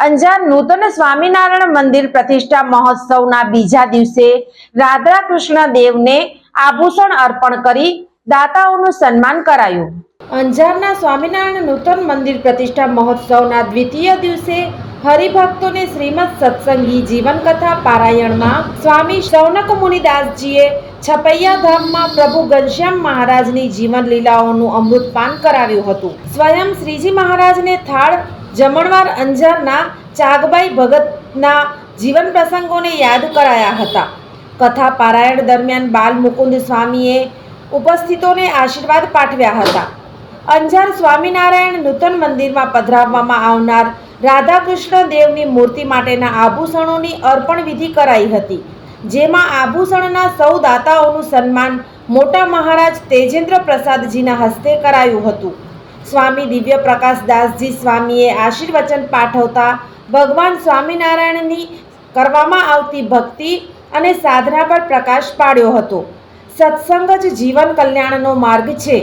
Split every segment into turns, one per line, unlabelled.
Anjar નૂતન સ્વામિનારાયણ મંદિર પ્રતિષ્ઠા મહોત્સવના બીજા દિવસે રાધા કૃષ્ણ દેવને આભૂષણ અર્પણ કરી દાતાઓનું સન્માન કરાયું. અંજારના સ્વામિનારાયણ નૂતન મંદિર પ્રતિષ્ઠા મહોત્સવના દ્વિતીય દિવસે હરિભક્તોને શ્રીમદ સત્સંગી જીવનકથા પારાયણમાં સ્વામી શૌનક મુનિદાસજીએ છપૈયા ધામમાં પ્રભુ ઘનશ્યામ મહારાજની જીવન લીલાઓનું અમૃતપાન કરાવ્યું હતું. સ્વયં શ્રીજી મહારાજને થાળ જમણવાર અંજારના ચાગબાઈ ભગતના જીવન પ્રસંગોને યાદ કરાયા હતા. કથા પારાયણ દરમિયાન બાલ મુકુંદ સ્વામીએ ઉપસ્થિતોને આશીર્વાદ પાઠવ્યા હતા. અંજાર સ્વામિનારાયણ નૂતન મંદિરમાં પધરાવવામાં આવનાર રાધાકૃષ્ણ દેવની મૂર્તિ માટેના આભૂષણોની અર્પણ વિધિ કરાઈ હતી, જેમાં આભૂષણના સૌ દાતાઓનું સન્માન મોટા મહારાજ તેજેન્દ્ર પ્રસાદજીના હસ્તે કરાયું હતું. સ્વામી દિવ્ય પ્રકાશ દાસજી સ્વામીએ આશીર્વચન પાઠવતા ભગવાન સ્વામિનારાયણની કરવામાં આવતી ભક્તિ અને સાધના પર પ્રકાશ પાડ્યો હતો. સત્સંગ જ જીવન કલ્યાણનો માર્ગ છે.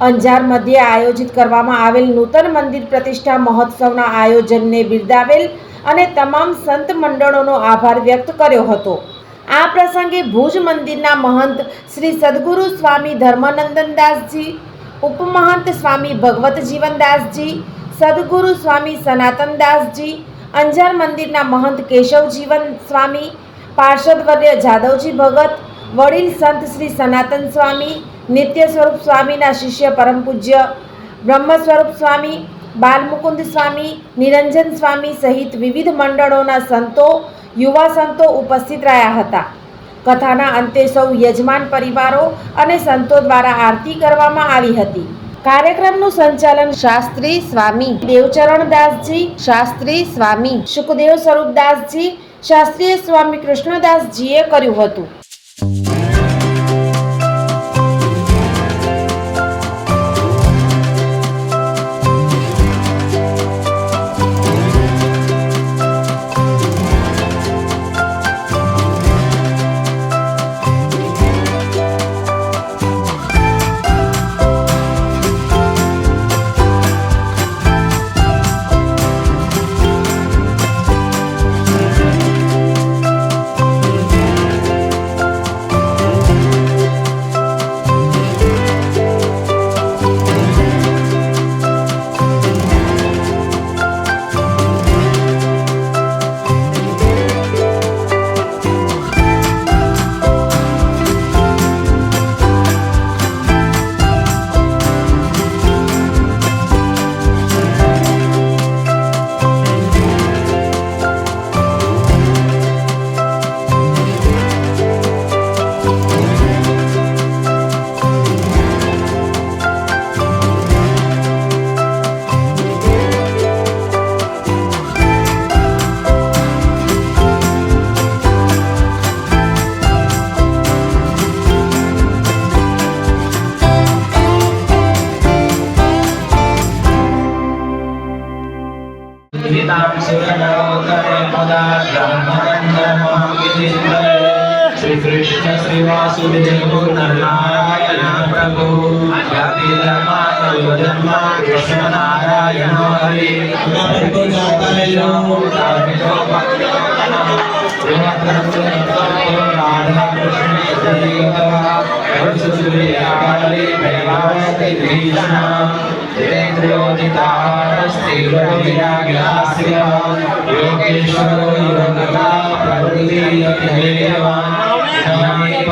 અંજાર મધ્યે આયોજિત કરવામાં આવેલ નૂતન મંદિર પ્રતિષ્ઠા મહોત્સવના આયોજનને બિરદાવેલ અને તમામ સંત મંડળોનો આભાર વ્યક્ત કર્યો હતો. આ પ્રસંગે ભુજ મંદિરના મહંત શ્રી સદગુરુ સ્વામી ધર્માનંદનદાસજી ઉપમહંત સ્વામી ભગવત જીવનદાસજી, સદગુરુ સ્વામી સનાતનદાસજી અંજાર મંદિરના મહંત કેશવ જીવન સ્વામી, પાર્ષદવર્ય જાદવજી ભગત, વડીલ સંત શ્રી સનાતન સ્વામી, નિત્ય સ્વરૂપ સ્વામીના શિષ્ય પરમ પૂજ્ય, બ્રહ્મ સ્વરૂપ સ્વામી, બાલમુકુંદ સ્વામી, નિરંજન સ્વામી સહિત વિવિધ મંડળોના સંતો, યુવા સંતો ઉપસ્થિત રહ્યા હતા. કથાના અંતે સૌ યજમાન પરિવારો અને સંતો દ્વારા આરતી કરવામાં આવી હતી. કાર્યક્રમનું સંચાલન શાસ્ત્રી સ્વામી દેવચરણદાસજી, શાસ્ત્રી સ્વામી સુખદેવ સ્વરૂપદાસજી, શાસ્ત્રીય સ્વામી કૃષ્ણદાસજીએ કર્યું હતું.
श्रीकृष्ण श्रीवासुदेव नारायण प्रभु व्यापिदमातयो जन्म कृष्णनारायण हरि भक्तो जातयो तामितो भक्तिवतनः राधा कृष्ण श्रीगतः हर्षसूर्याकाली भैरवती भीषणा देवेन्द्रयोजितास्ति विराग्यास्य योगेश्वरो योगदा प्रकृतियतिहेयवान् ज्ञानी